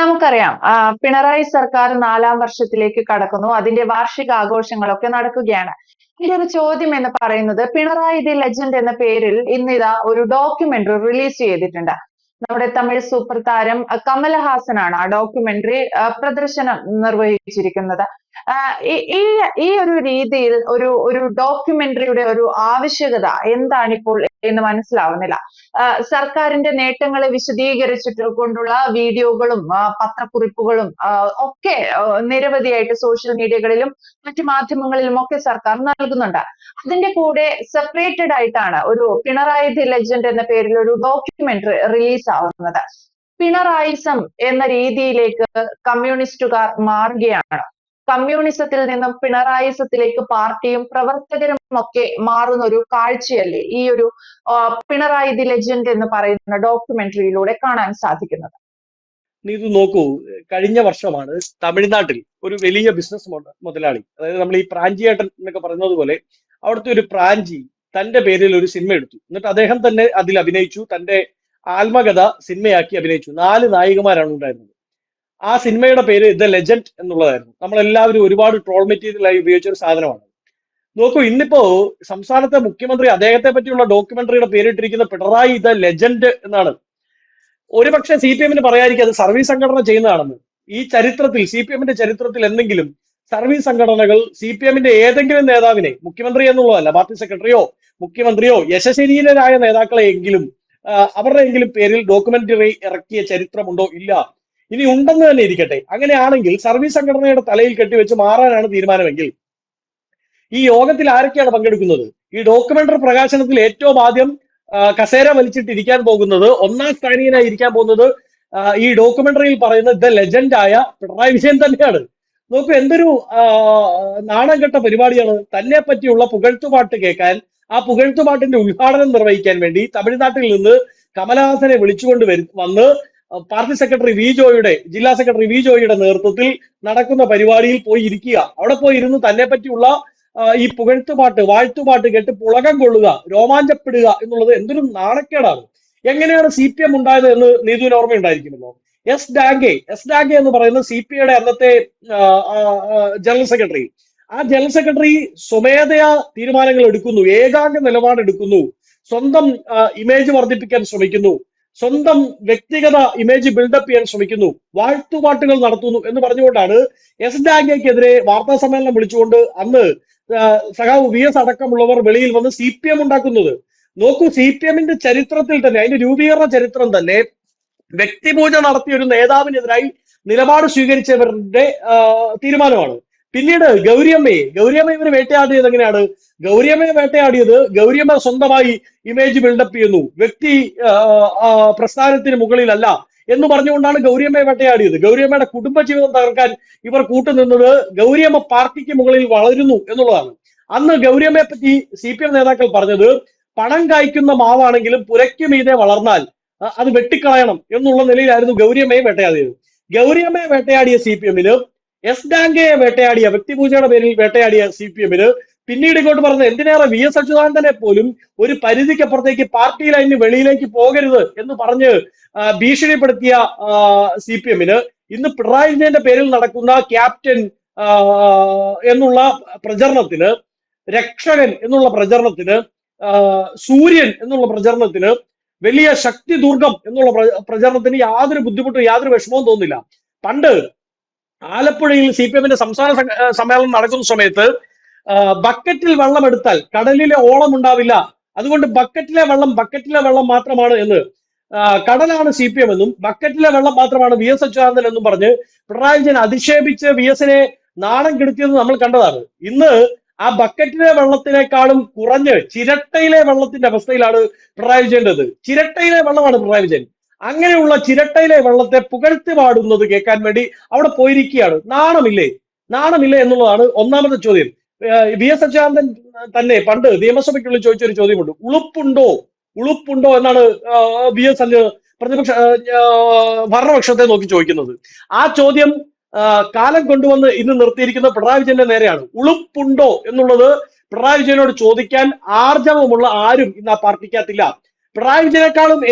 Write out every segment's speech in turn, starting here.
നമുക്കറിയാം പിണറായി സർക്കാർ നാലാം വർഷത്തിലേക്ക് കടക്കുന്നു അതിന്റെ വാർഷിക ആഘോഷങ്ങളൊക്കെ നടക്കുകയാണ്. എന്റെ ഒരു ചോദ്യം എന്ന് പറയുന്നത് പിണറായി ദി ലെജൻഡ് എന്ന പേരിൽ ഇന്നിതാ ഒരു ഡോക്യുമെന്ററി റിലീസ് ചെയ്തിട്ടുണ്ട്. നമ്മുടെ തമിഴ് സൂപ്പർ താരം കമലഹാസനാണ് ആ ഡോക്യുമെന്ററി പ്രദർശനം നിർവഹിച്ചിരിക്കുന്നത്. ഈ ഈ- ഒരു രീതിയിൽ ഒരു ഒരു ഡോക്യുമെന്ററിയുടെ ഒരു ആവശ്യകത എന്താണ് ഇപ്പോൾ എന്ന് മനസ്സിലാവുന്നില്ല. സർക്കാരിന്റെ നേട്ടങ്ങളെ വിശദീകരിച്ചിട്ട് കൊണ്ടുള്ള വീഡിയോകളും പത്രക്കുറിപ്പുകളും ഒക്കെ നിരവധിയായിട്ട് സോഷ്യൽ മീഡിയകളിലും മറ്റു മാധ്യമങ്ങളിലും ഒക്കെ സർക്കാർ നൽകുന്നുണ്ട്. അതിന്റെ കൂടെ സെപ്പറേറ്റഡ് ആയിട്ടാണ് ഒരു പിണറായി ദി ലെജൻഡ് എന്ന പേരിൽ ഒരു ഡോക്യുമെന്ററി റിലീസ് ആവുന്നത് പിണറായിസം എന്ന രീതിയിലേക്ക് കമ്മ്യൂണിസ്റ്റുകാർ മാറുകയാണ്. കമ്മ്യൂണിസത്തിൽ നിന്നും പിണറായിസത്തിലേക്ക് പാർട്ടിയും പ്രവർത്തകരും ഒക്കെ മാറുന്ന ഒരു കാഴ്ചയല്ലേ ഈ ഒരു പിണറായി ദി ലെജൻഡ് എന്ന് പറയുന്ന ഡോക്യുമെന്ററിയിലൂടെ കാണാൻ സാധിക്കുന്നത്? നീ ഇത് നോക്കൂ. കഴിഞ്ഞ വർഷമാണ് തമിഴ്നാട്ടിൽ ഒരു വലിയ ബിസിനസ് മുതലാളി അതായത് നമ്മൾ ഈ പ്രാഞ്ചിയേട്ടൻ എന്നൊക്കെ പറയുന്നത് പോലെ അവിടുത്തെ ഒരു പ്രാഞ്ചി തന്റെ പേരിൽ ഒരു സിനിമ എടുത്തു. എന്നിട്ട് അദ്ദേഹം തന്നെ അതിൽ അഭിനയിച്ചു. തന്റെ ആത്മകഥ സിനിമയാക്കി അഭിനയിച്ചു. നാല് നായികമാരാണ് ഉണ്ടായിരുന്നത്. ആ സിനിമയുടെ പേര് ദ ലെജൻഡ് എന്നുള്ളതായിരുന്നു. നമ്മളെല്ലാവരും ഒരുപാട് ട്രോൾ മെറ്റീരിയലായി ഉപയോഗിച്ച ഒരു സാധനമാണ്. നോക്കൂ ഇന്നിപ്പോ സംസ്ഥാനത്തെ മുഖ്യമന്ത്രി അദ്ദേഹത്തെ പറ്റിയുള്ള ഡോക്യുമെന്ററിയുടെ പേരിട്ടിരിക്കുന്ന പിണറായി ദ ലെജൻഡ് എന്നാണ്. ഒരുപക്ഷെ സി പി എമ്മിന് പറയാതിരിക്കും അത് സർവീസ് സംഘടന ചെയ്യുന്നതാണെന്ന്. ഈ ചരിത്രത്തിൽ സി പി എമ്മിന്റെ ചരിത്രത്തിൽ എന്തെങ്കിലും സർവീസ് സംഘടനകൾ സി പി എമ്മിന്റെ ഏതെങ്കിലും നേതാവിനെ മുഖ്യമന്ത്രി എന്നുള്ളതല്ല പാർട്ടി സെക്രട്ടറിയോ മുഖ്യമന്ത്രിയോ യശശരീരരായ നേതാക്കളെ എങ്കിലും അവരുടെ എങ്കിലും പേരിൽ ഡോക്യുമെന്ററി ഇറക്കിയ ചരിത്രമുണ്ടോ? ഇല്ല. ഇനി ഉണ്ടെന്ന് തന്നെ ഇരിക്കട്ടെ. അങ്ങനെയാണെങ്കിൽ സർവീസ് സംഘടനയുടെ തലയിൽ കെട്ടിവെച്ച് മാറാനാണ് തീരുമാനമെങ്കിൽ ഈ യോഗത്തിൽ ആരൊക്കെയാണ് പങ്കെടുക്കുന്നത്? ഈ ഡോക്യുമെന്ററി പ്രകാശനത്തിൽ ഏറ്റവും ആദ്യം കസേര വലിച്ചിട്ടിരിക്കാൻ പോകുന്നത് ഒന്നാം സ്ഥാനീയനായി ഇരിക്കാൻ പോകുന്നത് ഈ ഡോക്യുമെന്ററിയിൽ പറയുന്ന ദ ലെജൻഡ് ആയ പിണറായി വിജയൻ തന്നെയാണ്. നോക്കൂ എന്തൊരു നാണം കെട്ട പരിപാടിയാണ്. തന്നെ പറ്റിയുള്ള പുകഴ്ത്തുപാട്ട് കേൾക്കാൻ ആ പുകഴ്ത്തുപാട്ടിന്റെ ഉദ്ഘാടനം നിർവഹിക്കാൻ വേണ്ടി തമിഴ്നാട്ടിൽ നിന്ന് കമലഹാസനെ വിളിച്ചുകൊണ്ട് വരു വന്ന് പാർട്ടി സെക്രട്ടറി വി ജോയുടെ ജില്ലാ സെക്രട്ടറി വി ജോയുടെ നേതൃത്വത്തിൽ നടക്കുന്ന പരിപാടിയിൽ പോയി ഇരിക്കുക. അവിടെ പോയി ഇരുന്ന് തന്നെ പറ്റിയുള്ള ഈ പുകഴ്ത്തുപാട്ട് വാഴ്ത്തുപാട്ട് കേട്ട് പുളകം കൊള്ളുക രോമാഞ്ചപ്പെടുക എന്നുള്ളത് എന്തൊരു നാണക്കേടാണ്. എങ്ങനെയാണ് സി പി എം ഉണ്ടായത് എന്ന് നീതുവിന് ഓർമ്മയുണ്ടായിരിക്കുമല്ലോ. എസ് ഡാങ്കെ എസ് ഡാങ്കെ എന്ന് പറയുന്ന സി പി ഐയുടെ അന്നത്തെ ജനറൽ സെക്രട്ടറി ആ ജനറൽ സെക്രട്ടറി സ്വമേധയാ തീരുമാനങ്ങൾ എടുക്കുന്നു ഏകാംഗ നിലപാട് എടുക്കുന്നു സ്വന്തം ഇമേജ് വർദ്ധിപ്പിക്കാൻ ശ്രമിക്കുന്നു സ്വന്തം വ്യക്തിഗത ഇമേജ് ബിൽഡപ്പ് ചെയ്യാൻ ശ്രമിക്കുന്നു വാഴ്ത്തുപാട്ടുകൾ നടത്തുന്നു എന്ന് പറഞ്ഞുകൊണ്ടാണ് എസ് ഡാങ്കയ്ക്കെതിരെ വാർത്താ സമ്മേളനം വിളിച്ചുകൊണ്ട് അന്ന് സഖാവ് വി എസ് അടക്കമുള്ളവർ വെളിയിൽ വന്ന് സി പി എം ഉണ്ടാക്കുന്നത്. നോക്കൂ സി പി എമ്മിന്റെ ചരിത്രത്തിൽ തന്നെ അതിന്റെ രൂപീകരണ ചരിത്രം തന്നെ വ്യക്തിപൂജ നടത്തിയ ഒരു നേതാവിനെതിരായി നിലപാട് സ്വീകരിച്ചവരുടെ തീരുമാനമാണ്. പിന്നീട് ഗൗരിയമ്മയെ ഗൗരിയമ്മ ഇവർ വേട്ടയാടിയത് എങ്ങനെയാണ്? ഗൗരിയമ്മയെ വേട്ടയാടിയത് ഗൗരിയമ്മ സ്വന്തമായി ഇമേജ് ബിൽഡപ്പ് ചെയ്യുന്നു. വ്യക്തി പ്രസ്ഥാനത്തിന് മുകളിലല്ല എന്ന് പറഞ്ഞുകൊണ്ടാണ് ഗൗരിയമ്മയെ വേട്ടയാടിയത്. ഗൗരിയമ്മയുടെ കുടുംബജീവിതം തകർക്കാൻ ഇവർ കൂട്ടുനിന്നത് ഗൗരിയമ്മ പാർട്ടിക്ക് മുകളിൽ വളരുന്നു എന്നുള്ളതാണ്. അന്ന് ഗൗരിയമ്മയെ പറ്റി സി പി എം നേതാക്കൾ പറഞ്ഞത് പണം കായ്ക്കുന്ന മാവാണെങ്കിലും പുരയ്ക്ക് മീതെ വളർന്നാൽ അത് വെട്ടിക്കളയണം എന്നുള്ള നിലയിലായിരുന്നു ഗൗരിയമ്മയെ വേട്ടയാടിയത്. ഗൗരിയമ്മയെ വേട്ടയാടിയ സി പി എമ്മിന് എസ് ഡാങ്കയെ വേട്ടയാടിയ വ്യക്തിപൂജയുടെ പേരിൽ വേട്ടയാടിയ സി പി എമ്മിന് പിന്നീട് ഇങ്ങോട്ട് പറഞ്ഞത് എന്തിനേറെ വി എസ് അച്യുതാനന്ദനെ പോലും ഒരു പരിധിക്കപ്പുറത്തേക്ക് പാർട്ടി ലൈനിന് വെളിയിലേക്ക് പോകരുത് എന്ന് പറഞ്ഞ് ഭീഷണിപ്പെടുത്തിയ സി പി എമ്മിന് ഇന്ന് പിണറായി വിജയന്റെ പേരിൽ നടക്കുന്ന ക്യാപ്റ്റൻ എന്നുള്ള പ്രചരണത്തിന് രക്ഷകൻ എന്നുള്ള പ്രചരണത്തിന് സൂര്യൻ എന്നുള്ള പ്രചരണത്തിന് വലിയ ശക്തി ദുർഗം എന്നുള്ള പ്ര- പ്രചരണത്തിന് യാതൊരു ബുദ്ധിമുട്ടും യാതൊരു വിഷമവും തോന്നില്ല പണ്ട് ആലപ്പുഴയിൽ സി പി എമ്മിന്റെ സംസ്ഥാന സമ്മേളനം നടക്കുന്ന സമയത്ത് ബക്കറ്റിൽ വെള്ളം എടുത്താൽ കടലിലെ ഓളം ഉണ്ടാവില്ല. അതുകൊണ്ട് ബക്കറ്റിലെ വെള്ളം ബക്കറ്റിലെ വെള്ളം മാത്രമാണ് എന്ന് കടലാണ് സി പി എം എന്നും ബക്കറ്റിലെ വെള്ളം മാത്രമാണ് വി എസ് അച്യുതാനന്ദൻ എന്നും പറഞ്ഞ് പിണറായി വിജയൻ അധിക്ഷേപിച്ച് വി എസിനെ നാണം കെടുത്തിയത് നമ്മൾ കണ്ടതാണ്. ഇന്ന് ആ ബക്കറ്റിലെ വെള്ളത്തിനേക്കാളും കുറഞ്ഞ് ചിരട്ടയിലെ വെള്ളത്തിന്റെ അവസ്ഥയിലാണ് പിണറായി വിജയന്റേത് ചിരട്ടയിലെ വെള്ളമാണ് പിണറായി വിജയൻ. അങ്ങനെയുള്ള ചിരട്ടയിലെ വെള്ളത്തെ പുകഴ്ത്തി പാടുന്നത് കേൾക്കാൻ വേണ്ടി അവിടെ പോയിരിക്കുകയാണ്. നാണമില്ലേ? നാണമില്ലേ എന്നുള്ളതാണ് ഒന്നാമത്തെ ചോദ്യം. വി എസ് അച്യുതാനന്ദൻ തന്നെ പണ്ട് നിയമസഭയ്ക്കുള്ളിൽ ചോദിച്ചൊരു ചോദ്യമുണ്ട്. ഉളുപ്പുണ്ടോ? ഉളുപ്പുണ്ടോ എന്നാണ് വി എസ് അന്ന് പ്രതിപക്ഷ ഭരണപക്ഷത്തെ നോക്കി ചോദിക്കുന്നത്. ആ ചോദ്യം കാലം കൊണ്ടുവന്ന് ഇന്ന് നിർത്തിയിരിക്കുന്ന പിണറായി വിജയന്റെ നേരെയാണ്. ഉളുപ്പുണ്ടോ എന്നുള്ളത് പിണറായി വിജയനോട് ചോദിക്കാൻ ആർജവമുള്ള ആരും ഇന്ന് ആ പാർട്ടിക്കകത്തില്ല. പിണറായി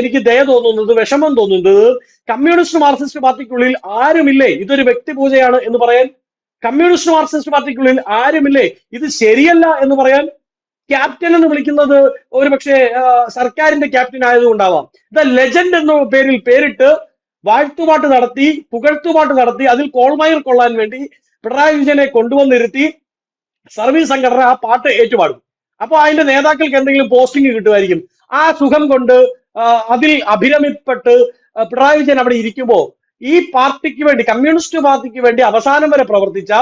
എനിക്ക് ദയ തോന്നുന്നത് വിഷമം തോന്നുന്നത് കമ്മ്യൂണിസ്റ്റ് മാർക്സിസ്റ്റ് പാർട്ടിക്കുള്ളിൽ ആരുമില്ലേ? ഇതൊരു വ്യക്തിപൂജയാണ് എന്ന് പറയാൻ കമ്മ്യൂണിസ്റ്റ് മാർക്സിസ്റ്റ് പാർട്ടിക്കുള്ളിൽ ആരുമില്ലേ? ഇത് ശരിയല്ല എന്ന് പറയാൻ ക്യാപ്റ്റൻ എന്ന് വിളിക്കുന്നത് ഒരു പക്ഷേ സർക്കാരിന്റെ ക്യാപ്റ്റൻ ആയതുകൊണ്ടാവാം. ദ ലെജൻഡ് എന്ന പേരിൽ പേരിട്ട് വാഴ്ത്തുപാട്ട് നടത്തി പുകഴ്ത്തുപാട്ട് നടത്തി അതിൽ കോൾമയർ കൊള്ളാൻ വേണ്ടി പിണറായി വിജയനെ കൊണ്ടുവന്നിരുത്തി സർവീസ് സംഘടന ആ പാട്ട് ഏറ്റുപാടും. അപ്പൊ അതിന്റെ നേതാക്കൾക്ക് എന്തെങ്കിലും പോസ്റ്റിംഗ് കിട്ടുമായിരിക്കും. ആ സുഖം കൊണ്ട് അതിൽ അഭിരമിപ്പെട്ട് പിണറായി വിജയൻ അവിടെ ഇരിക്കുമ്പോ ഈ പാർട്ടിക്ക് വേണ്ടി കമ്മ്യൂണിസ്റ്റ് പാർട്ടിക്ക് വേണ്ടി അവസാനം വരെ പ്രവർത്തിച്ച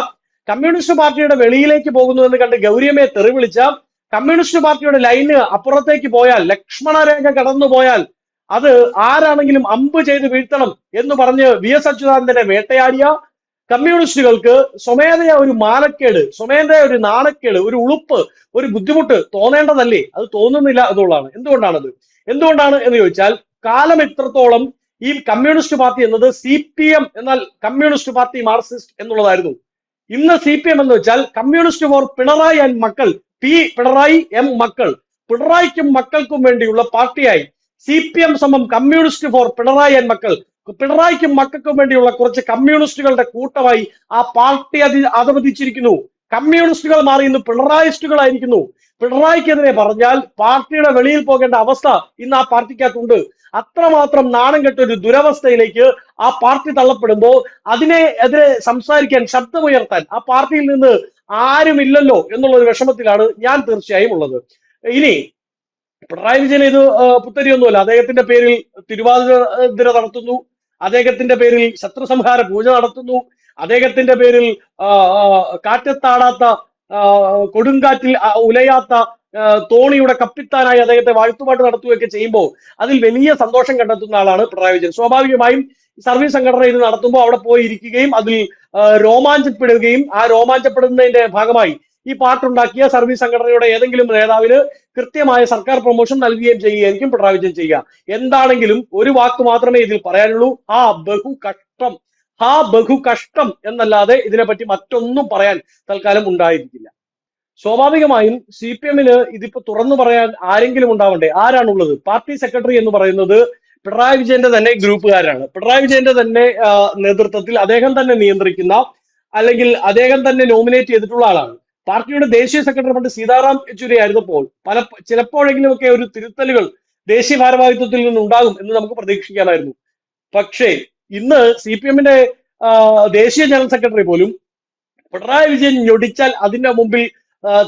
കമ്മ്യൂണിസ്റ്റ് പാർട്ടിയുടെ വെളിയിലേക്ക് പോകുന്നു എന്ന് കണ്ട് ഗൗരിയമ്മയെ തെറി വിളിച്ച കമ്മ്യൂണിസ്റ്റ് പാർട്ടിയുടെ ലൈന് അപ്പുറത്തേക്ക് പോയാൽ ലക്ഷ്മണരേഖ കടന്നു പോയാൽ അത് ആരാണെങ്കിലും അമ്പ് ചെയ്ത് വീഴ്ത്തണം എന്ന് പറഞ്ഞ് വി എസ് അച്യുതാനന്ദനെ വേട്ടയാടിയ കമ്മ്യൂണിസ്റ്റുകൾക്ക് സ്വമേധയ ഒരു മാനക്കേട് സ്വമേധയ ഒരു നാണക്കേട് ഒരു ഉളുപ്പ് ഒരു ബുദ്ധിമുട്ട് തോന്നേണ്ടതല്ലേ? അത് തോന്നുന്നില്ല എന്നുള്ളതാണ്. എന്തുകൊണ്ടാണത്? എന്തുകൊണ്ടാണ് എന്ന് ചോദിച്ചാൽ കാലം എത്രത്തോളം ഈ കമ്മ്യൂണിസ്റ്റ് പാർട്ടി എന്നത് സി പി എം എന്നാൽ കമ്മ്യൂണിസ്റ്റ് പാർട്ടി മാർക്സിസ്റ്റ് എന്നുള്ളതായിരുന്നു. ഇന്ന് സി പി എം എന്ന് വെച്ചാൽ കമ്മ്യൂണിസ്റ്റ് ഫോർ പിണറായി ആൻഡ് മക്കൾ പി പിണറായി എം മക്കൾ. പിണറായിക്കും മക്കൾക്കും വേണ്ടിയുള്ള പാർട്ടിയായി സി പി എം സമം കമ്മ്യൂണിസ്റ്റ് ഫോർ പിണറായി ആൻഡ് മക്കൾ പിണറായിക്കും മക്കൾക്കും വേണ്ടിയുള്ള കുറച്ച് കമ്മ്യൂണിസ്റ്റുകളുടെ കൂട്ടമായി ആ പാർട്ടി അതി അധപതിച്ചിരിക്കുന്നു. കമ്മ്യൂണിസ്റ്റുകൾ മാറി ഇന്ന് പിണറായിസ്റ്റുകളായിരിക്കുന്നു. പിണറായിക്കെതിരെ പറഞ്ഞാൽ പാർട്ടിയുടെ വെളിയിൽ പോകേണ്ട അവസ്ഥ ഇന്ന് ആ പാർട്ടിക്കകത്തുണ്ട്. അത്രമാത്രം നാണം കെട്ട ഒരു ദുരവസ്ഥയിലേക്ക് ആ പാർട്ടി തള്ളപ്പെടുമ്പോൾ അതിനെ എതിരെ സംസാരിക്കാൻ ശബ്ദമുയർത്താൻ ആ പാർട്ടിയിൽ നിന്ന് ആരുമില്ലല്ലോ എന്നുള്ള ഒരു വിഷമത്തിലാണ് ഞാൻ തീർച്ചയായും ഉള്ളത്. ഇനി പിണറായി വിജയൻ ഇത് പുത്തരിയൊന്നുമല്ല. അദ്ദേഹത്തിന്റെ പേരിൽ തിരുവാതിര നടത്തുന്നു. അദ്ദേഹത്തിന്റെ പേരിൽ ശത്രുസംഹാര പൂജ നടത്തുന്നു. അദ്ദേഹത്തിന്റെ പേരിൽ കാറ്റത്താടാത്ത കൊടുങ്കാറ്റിൽ ഉലയാത്ത തോണിയുടെ കപ്പിത്താനായി അദ്ദേഹത്തെ വാഴ്ത്തുപാട്ട് നടത്തുകയൊക്കെ ചെയ്യുമ്പോൾ അതിൽ വലിയ സന്തോഷം കണ്ടെത്തുന്ന ആളാണ് പിണറായി വിജയൻ. സ്വാഭാവികമായും സർവീസ് സംഘടന ഇത് നടത്തുമ്പോൾ അവിടെ പോയി ഇരിക്കുകയും അതിൽ രോമാഞ്ചപ്പെടുകയും ആ രോമാഞ്ചപ്പെടുന്നതിന്റെ ഭാഗമായി ഈ പാട്ടുണ്ടാക്കിയ സർവീസ് സംഘടനയുടെ ഏതെങ്കിലും നേതാവിന് കൃത്യമായ സർക്കാർ പ്രൊമോഷൻ നൽകുകയും ചെയ്യുകയായിരിക്കും പിണറായി വിജയൻ ചെയ്യുക. എന്താണെങ്കിലും ഒരു വാക്ക് മാത്രമേ ഇതിൽ പറയാനുള്ളൂ. ആ ബഹു കഷ്ടം ആ ബഹു കഷ്ടം എന്നല്ലാതെ ഇതിനെപ്പറ്റി മറ്റൊന്നും പറയാൻ തൽക്കാലം ഉണ്ടായിരിക്കില്ല. സ്വാഭാവികമായും സി പി എമ്മിന് ഇതിപ്പോ തുറന്നു പറയാൻ ആരെങ്കിലും ഉണ്ടാവണ്ടേ? ആരാണുള്ളത്? പാർട്ടി സെക്രട്ടറി എന്ന് പറയുന്നത് പിണറായി വിജയന്റെ തന്നെ ഗ്രൂപ്പുകാരാണ്. പിണറായി വിജയന്റെ തന്നെ നേതൃത്വത്തിൽ അദ്ദേഹം തന്നെ നിയന്ത്രിക്കുന്ന അല്ലെങ്കിൽ അദ്ദേഹം തന്നെ നോമിനേറ്റ് ചെയ്തിട്ടുള്ള ആളാണ്. പാർട്ടിയുടെ ദേശീയ സെക്രട്ടറി പണ്ട് സീതാറാം യെച്ചൂരി ആയിരുന്നപ്പോൾ പല ചിലപ്പോഴെങ്കിലുമൊക്കെ ഒരു തിരുത്തലുകൾ ദേശീയ ഭാരവാഹിത്വത്തിൽ നിന്നുണ്ടാകും എന്ന് നമുക്ക് പ്രതീക്ഷിക്കാമായിരുന്നു പക്ഷേ ഇന്ന് സി പി എമ്മിന്റെ ദേശീയ ജനറൽ സെക്രട്ടറി പോലും പിണറായി വിജയൻ ഞൊടിച്ചാൽ അതിന്റെ മുമ്പിൽ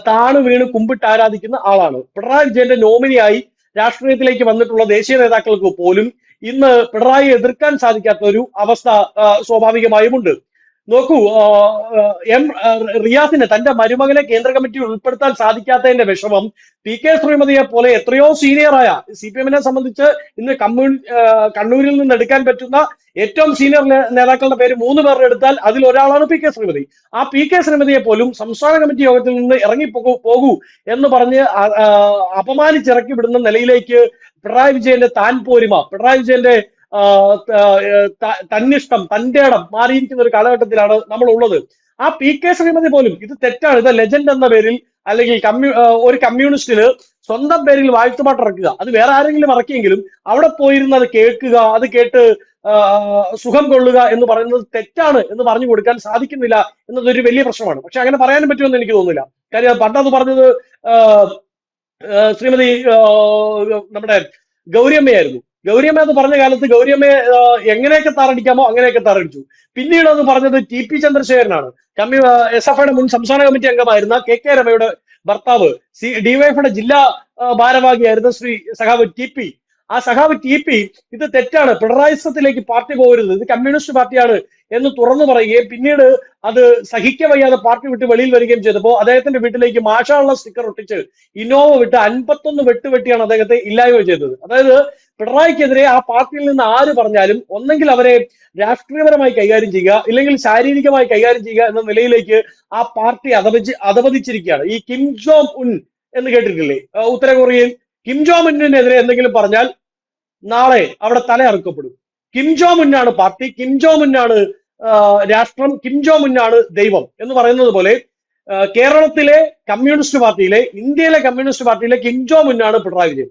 താണു വീണ് കുമ്പിട്ട് ആരാധിക്കുന്ന ആളാണ്. പിണറായി വിജയന്റെ നോമിനിയായി രാഷ്ട്രീയത്തിലേക്ക് വന്നിട്ടുള്ള ദേശീയ നേതാക്കൾക്ക് പോലും ഇന്ന് പിണറായി എതിർക്കാൻ സാധിക്കാത്ത ഒരു അവസ്ഥ സ്വാഭാവികമായും ഉണ്ട് നോക്കൂ എം റിയാസിനെ തന്റെ മരുമകനെ കേന്ദ്ര കമ്മിറ്റി ഉൾപ്പെടുത്താൻ സാധിക്കാത്തതിന്റെ വിഷമം പി കെ ശ്രീമതിയെ പോലെ എത്രയോ സീനിയറായ സി പി എമ്മിനെ സംബന്ധിച്ച് ഇന്ന് കമ്മ്യൂൺ കണ്ണൂരിൽ നിന്ന് എടുക്കാൻ പറ്റുന്ന ഏറ്റവും സീനിയർ നേതാക്കളുടെ പേര് മൂന്ന് പേർ എടുത്താൽ അതിൽ ഒരാളാണ് പി കെ ശ്രീമതി. ആ പി കെ ശ്രീമതിയെ പോലും സംസ്ഥാന കമ്മിറ്റി യോഗത്തിൽ നിന്ന് ഇറങ്ങി പോകൂ എന്ന് പറഞ്ഞ് അപമാനിച്ചിറക്കി വിടുന്ന നിലയിലേക്ക് പിണറായി വിജയന്റെ താൻ പോരുമ പിണറായി വിജയന്റെ തന്നിഷ്ടം തന്റെ ഇടം മാറിയിരിക്കുന്ന ഒരു കാലഘട്ടത്തിലാണ് നമ്മൾ ഉള്ളത് ആ പി കെ ശ്രീമതി പോലും ഇത് തെറ്റാണ് ഇത് ലെജൻഡ് എന്ന പേരിൽ അല്ലെങ്കിൽ കമ്മ്യൂ ഒരു കമ്മ്യൂണിസ്റ്റിന് സ്വന്തം പേരിൽ വാഴ്ത്തുപാട്ട് ഇറക്കുക. അത് വേറെ ആരെങ്കിലും ഇറക്കിയെങ്കിലും അവിടെ പോയിരുന്ന് അത് കേൾക്കുക അത് കേട്ട് സുഖം കൊള്ളുക എന്ന് പറയുന്നത് തെറ്റാണ് എന്ന് പറഞ്ഞു കൊടുക്കാൻ സാധിക്കുന്നില്ല എന്നതൊരു വലിയ പ്രശ്നമാണ്. പക്ഷെ അങ്ങനെ പറയാനും പറ്റുമെന്ന് എനിക്ക് തോന്നുന്നില്ല. കാര്യം പണ്ടത് പറഞ്ഞത് ആ, ആ, ശ്രീമതി നമ്മുടെ ഗൗരിയമ്മയായിരുന്നു. ഗൗരിയമ്മ എന്ന് പറഞ്ഞ കാലത്ത് ഗൗരിയമ്മയെ ആ, എങ്ങനെയൊക്കെ താറടിക്കാമോ അങ്ങനെയൊക്കെ താറടിച്ചു പിന്നീട് അത് പറഞ്ഞത് ടി പി ചന്ദ്രശേഖരനാണ്. കമ്മി എസ് എഫ് ഐയുടെ മുൻ സംസ്ഥാന കമ്മിറ്റി അംഗമായിരുന്ന കെ കെ രമയുടെ ഭർത്താവ് സി ഡിവൈഎഫിയുടെ ജില്ലാ ഭാരവാഹിയായിരുന്ന ശ്രീ സഖാവ് ടി പി. ആ സഖാവ് ടി പി ഇത് തെറ്റാണ്. പിണറായിസത്തിലേക്ക് പാർട്ടി പോകരുത്. ഇത് കമ്മ്യൂണിസ്റ്റ് പാർട്ടിയാണ് എന്ന് തുറന്നു പറയുകയും പിന്നീട് അത് സഹിക്ക വയ്യാതെ പാർട്ടി വിട്ട് വെളിയിൽ വരികയും ചെയ്തപ്പോൾ അദ്ദേഹത്തിന്റെ വീട്ടിലേക്ക് മാഷാള്ള സ്റ്റിക്കർ ഒട്ടിച്ച് ഇന്നോവ വിട്ട് അൻപത്തൊന്ന് വെട്ടുവെട്ടിയാണ് അദ്ദേഹത്തെ ഇല്ലായ്മ ചെയ്തത്. അതായത് പിണറായിക്കെതിരെ ആ പാർട്ടിയിൽ നിന്ന് ആര് പറഞ്ഞാലും ഒന്നെങ്കിൽ അവരെ രാഷ്ട്രീയപരമായി കൈകാര്യം ചെയ്യുക ഇല്ലെങ്കിൽ ശാരീരികമായി കൈകാര്യം ചെയ്യുക എന്ന നിലയിലേക്ക് ആ പാർട്ടി അധപതി അധപതിച്ചിരിക്കുകയാണ്. ഈ കിം ജോങ് ഉൻ എന്ന് കേട്ടിട്ടില്ലേ? ഉത്തര കൊറിയയിൽ കിം ജോങ് ഉന്നിനെതിരെ എന്തെങ്കിലും പറഞ്ഞാൽ നാളെ അവിടെ തല അറുക്കപ്പെടും കിം ജോ മുന്നാണ് പാർട്ടി കിം ജോ മുന്നാണ് രാഷ്ട്രം കിം ജോ മുന്നാണ് ദൈവം എന്ന് പറയുന്നത് പോലെ കേരളത്തിലെ കമ്മ്യൂണിസ്റ്റ് പാർട്ടിയിലെ ഇന്ത്യയിലെ കമ്മ്യൂണിസ്റ്റ് പാർട്ടിയിലെ കിം ജോ മുന്നാണ് പിണറായി വിജയൻ.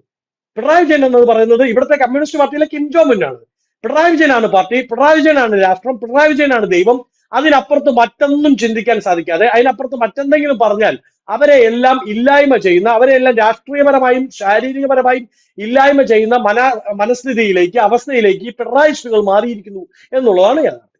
പിണറായി വിജയൻ എന്ന് പറയുന്നത് ഇവിടുത്തെ കമ്മ്യൂണിസ്റ്റ് പാർട്ടിയിലെ കിം ജോങ് ഉന്നാണ് പിണറായി വിജയനാണ് പാർട്ടി പിണറായി വിജയനാണ് രാഷ്ട്രം പിണറായി വിജയനാണ് ദൈവം. അതിനപ്പുറത്ത് മറ്റൊന്നും ചിന്തിക്കാൻ സാധിക്കാതെ അതിനപ്പുറത്ത് മറ്റെന്തെങ്കിലും പറഞ്ഞാൽ അവരെ എല്ലാം ഇല്ലായ്മ ചെയ്യുന്ന അവരെ എല്ലാം രാഷ്ട്രീയപരമായും ശാരീരികപരമായും ഇല്ലായ്മ ചെയ്യുന്ന മന മനസ്ഥിതിയിലേക്ക് അവസ്ഥയിലേക്ക് പിണറായി മാറിയിരിക്കുന്നു എന്നുള്ളതാണ് യാഥാർത്ഥ്യം.